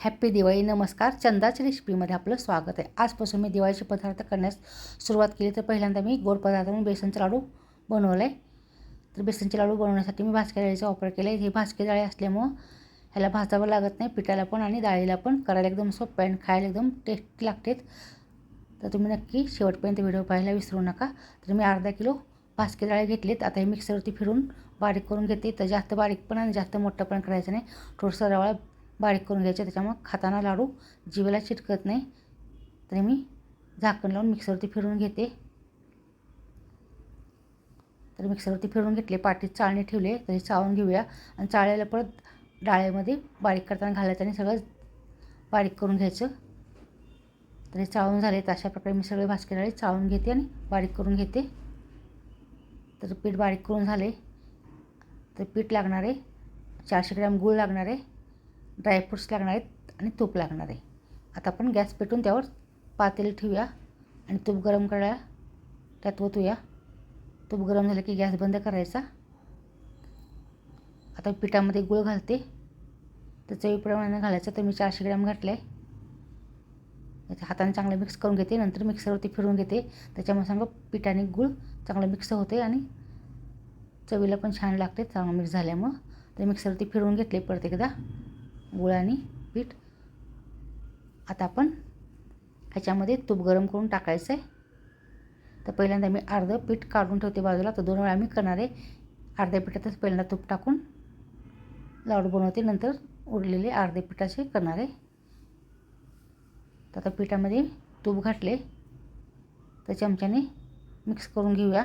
Happy Diwali नमस्कार. चंदाच्या रेसिपीमध्ये आपलं स्वागत आहे. आजपासून मी दिवाळीचे पदार्थ करण्यास सुरुवात केली तर पहिल्यांदा मी गोड पदार्थ म्हणून बेसनचे लाडू बनवलं. आहे तर बेसनचे लाडू बनवण्यासाठी मी भाजक्या डाळीचा वापर केला आहे हे भाजकी डाळी असल्यामुळं ह्याला भाजावं लागत नाही पिठाला पण आणि डाळीला पण. करायला एकदम सोपं आहे आणि खायला एकदम टेस्टी लागतेत तर तुम्ही नक्की शेवटपर्यंत व्हिडिओ पाहायला विसरू नका. तर मी अर्धा किलो भाजकी डाळी घेतलीत. आता हे मिक्सरवरती फिरून बारीक करून घेते. तर जास्त बारीक पण आणि जास्त मोठं पण करायचं नाही. थोडंसं रवाळा बारीक करून घ्यायचं त्याच्यामुळं खाताना लाडू जिवेला चिटकत नाही. तरी मी झाकण लावून मिक्सरवरती फिरून घेते. तर मिक्सरवरती फिरून घेतले पाटीत चाळणी ठेवले तरी चाळून घेऊया. आणि चाळ्याला परत डाळ्यामध्ये बारीक करताना घालायचं आणि सगळं बारीक करून घ्यायचं. तरी चाळून झाले तर अशा प्रकारे मी सगळे भाजके डाळे चाळून घेते आणि बारीक करून घेते. तर पीठ बारीक करून झाले. तर पीठ लागणार आहे. चारशे ग्रॅम गूळ लागणार आहे. ड्रायफ्रूट्स लागणार आहेत आणि तूप लागणार आहे. आता आपण गॅस पेटून त्यावर पातेल ठेवूया आणि तूप गरम करायला त्यात ओतूया. तूप गरम झालं की गॅस बंद करायचा. आता पिठामध्ये गूळ घालते. तर चवीप्रमाणे घालायचं तर मी चारशे ग्रॅम घातलं आहे त्याच्या हाताने चांगलं मिक्स करून घेते. नंतर मिक्सरवरती फिरून घेते. त्याच्यामुळे सांग पिठाने गूळ चांगलं मिक्स होते आणि चवीला पण छान लागते. चांगलं मिक्स झाल्यामुळं. ते मिक्सरवरती फिरून घेतले परत एकदा. गुळ आणि पीठ आता आपण ह्याच्यामध्ये तूप गरम करून टाकायचं आहे. तर पहिल्यांदा मी अर्धं पीठ काढून ठेवते बाजूला. तर दोन वेळा मी करणार आहे. अर्ध्या पिठातच पहिल्यांदा तूप टाकून लाडू बनवते. नंतर उरलेले अर्धे पिठाचे करणार आहे. तर आता पिठामध्ये तूप घातले. तर चमच्याने मिक्स करून घेऊया.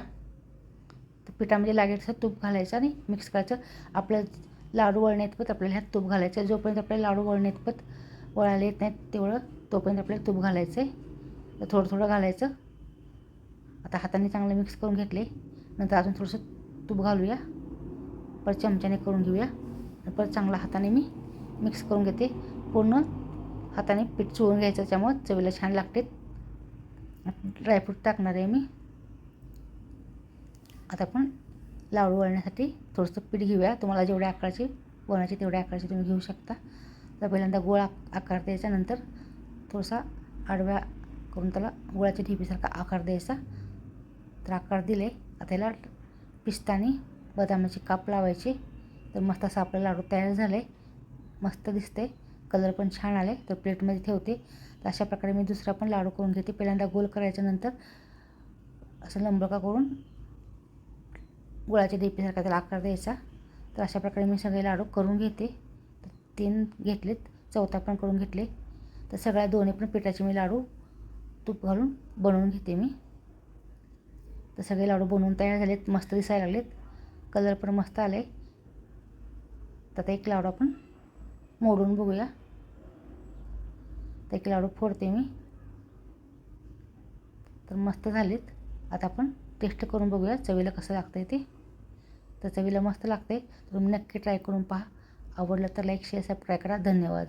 तर पिठामध्ये लागेल तसं तूप घालायचं आणि मिक्स करायचं. आपलं लाडू वळण्यातपत आपल्याला ह्यात तूप घालायचं जोपर्यंत आपल्याला लाडू वळण्यातपत वळायला येत नाहीत तेवढं तोपर्यंत आपल्याला तूप घालायचं आहे. थोडं थोडं घालायचं. आता हाताने चांगलं मिक्स करून घेतले. नंतर अजून थोडंसं तूप घालूया. परत चमच्याने करून घेऊया. परत चांगला हाताने मी मिक्स करून घेते. पूर्ण हाताने पीठ चोळून घ्यायचं त्यामुळं चवीला छान लागते. ड्रायफ्रूट टाकणार आहे मी. आता आपण लाडू वळण्यासाठी थोडंसं पीठ घेऊया. तुम्हाला जेवढ्या आकाराची बनवायची तेवढ्या आकाराची तुम्ही घेऊ शकता. तर पहिल्यांदा गोळ आकार द्यायचा. नंतर थोडासा आडव्या करून त्याला गोळाच्या ढिपीसारखा आकार द्यायचा. तर आकार दिले. आता याला पिस्तानी बदामाचे काप लावायचे. तर मस्त असं आपलं लाडू तयार झाले. मस्त दिसते कलर पण छान आले. तर प्लेटमध्ये ठेवते. तर अशा प्रकारे मी दुसरा पण लाडू करून घेते. पहिल्यांदा गोल करायच्या नंतर असं लंबका करून गुळाच्या देपीसारखा त्याला आकार द्यायचा. तर अशा प्रकारे मी सगळे लाडू करून घेते. तर तीन घेतलेत चौथा पण करून घेतले. तर सगळ्या दोन्ही पण पिठाचे मी लाडू तूप घालून बनवून घेते मी. तर सगळे लाडू बनवून तयार झालेत मस्त दिसायला लागलेत. कलर पण मस्त आले. तर आता एक लाडू आपण मोडून बघूया. तर एक लाडू फोडते मी. तर मस्त झालेत. आता आपण टेस्ट करून बघूया चवीला कसं लागतं आहे ते. तर चवीला मस्त लागते तुम्ही नक्की ट्राय करून पहा. आवडलं तर लाईक शेअर सबस्क्राईब करा. धन्यवाद.